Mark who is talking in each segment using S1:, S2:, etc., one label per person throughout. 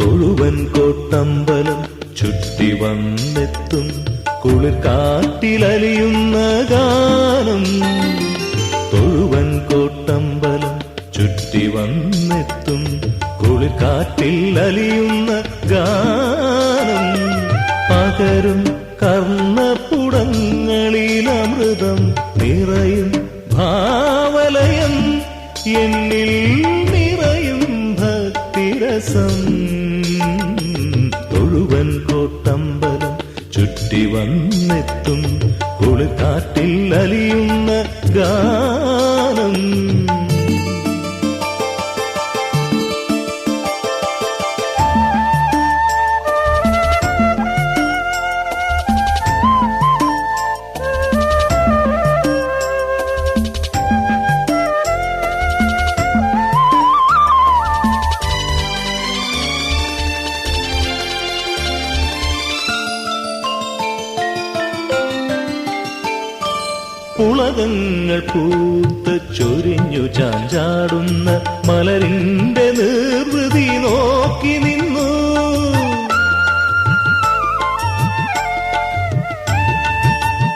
S1: തൊഴുവൻ കോട്ടമ്പലം ചുറ്റി വന്നെത്തും കുളിർ കാട്ടിലലിയുന്ന ഗാനം. തൊഴുവൻ കോട്ടമ്പലം ചുറ്റി വന്നെത്തും കുളിർ അലിയുന്ന ഗാനം. പകരും കർണപുടങ്ങളിലമൃതം നിറയും ഭാവലയം എന്നിൽ നിറയും ഭക്തിരസം. തൊഴുവൻ കോട്ടമ്പലം ചുറ്റി വന്നെത്തും കുളിർക്കാറ്റിൽ അലിയുന്ന ഗാനം. പുളകങ്ങൾ പൂത്ത് ചൊരിഞ്ഞു ചാഞ്ചാടുന്ന മലരിന്റെ നിർവൃതി നോക്കി നിന്നു.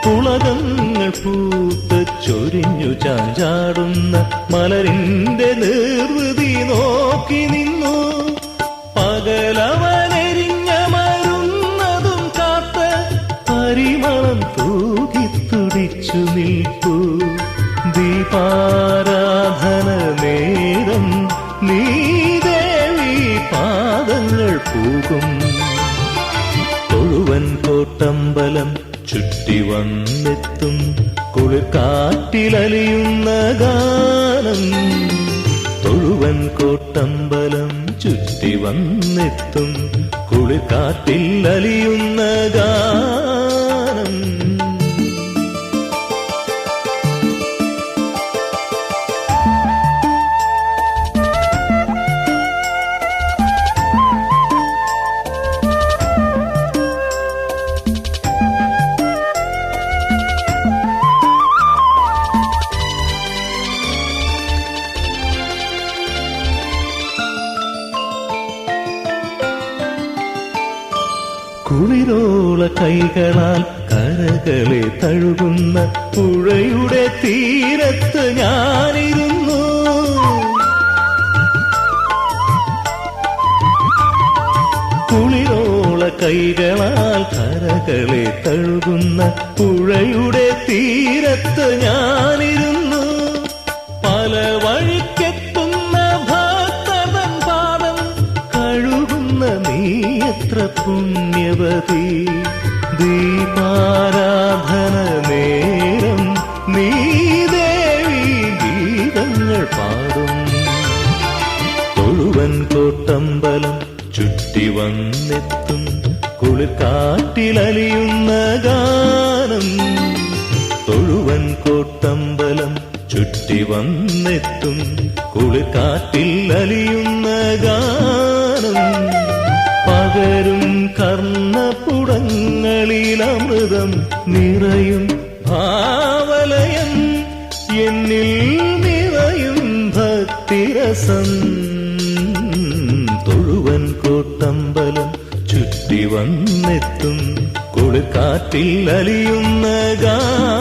S1: പുളകങ്ങൾ പൂത്ത് ചൊരിഞ്ഞു ചാഞ്ചാടുന്ന മലരിന്റെ നിർവൃതി നോക്കി നിന്നു. ദീപാരാധന നേരം നീ ദേവി പാദങ്ങൾ പൂകും. തൊഴുവൻ കോട്ടമ്പലം ചുറ്റി വന്നെത്തും. കുളിർക്കാറ്റിലലിയുന്ന ഗാനം. തൊഴുവൻ കോട്ടമ്പലം ചുറ്റി വന്നെത്തും. കുളിർക്കാറ്റിൽ അലിയുന്ന ഗാനം. കുളിരോള കൈകളാൽ കരകളെ തഴുകുന്ന പുഴയുടെ തീരത്ത് ഞാനിരുന്നു. കുളിരോള കൈകളാൽ കരകളെ തഴുകുന്ന പുഴയുടെ തീരത്ത് ഞാനിരുന്നു. പല വഴിക്കെത്തുന്ന എത്ര പുണ്യവതി ദീപാരാധന നേരം നീ ദേവി ഗീതങ്ങൾ പാടും. തൊഴുവൻ കോട്ടമ്പലം ചുറ്റി വന്നെത്തും കുളിർക്കാട്ടിലലിയുന്ന ഗാനം. തൊഴുവൻ കോട്ടമ്പലം ചുറ്റി വന്നെത്തും കുളിർക്കാട്ടിൽ അലിയുന്ന ഗാനം. പകരും അമൃതം നിറയും ഭാവലയം. എന്നിൽ നിറയും ഭക്തിരസം. തൊഴുവൻ കോട്ടമ്പലം ചുറ്റി വന്നെത്തും. കൊടുക്കാറ്റിൽ അലിയുന്ന ഗാനം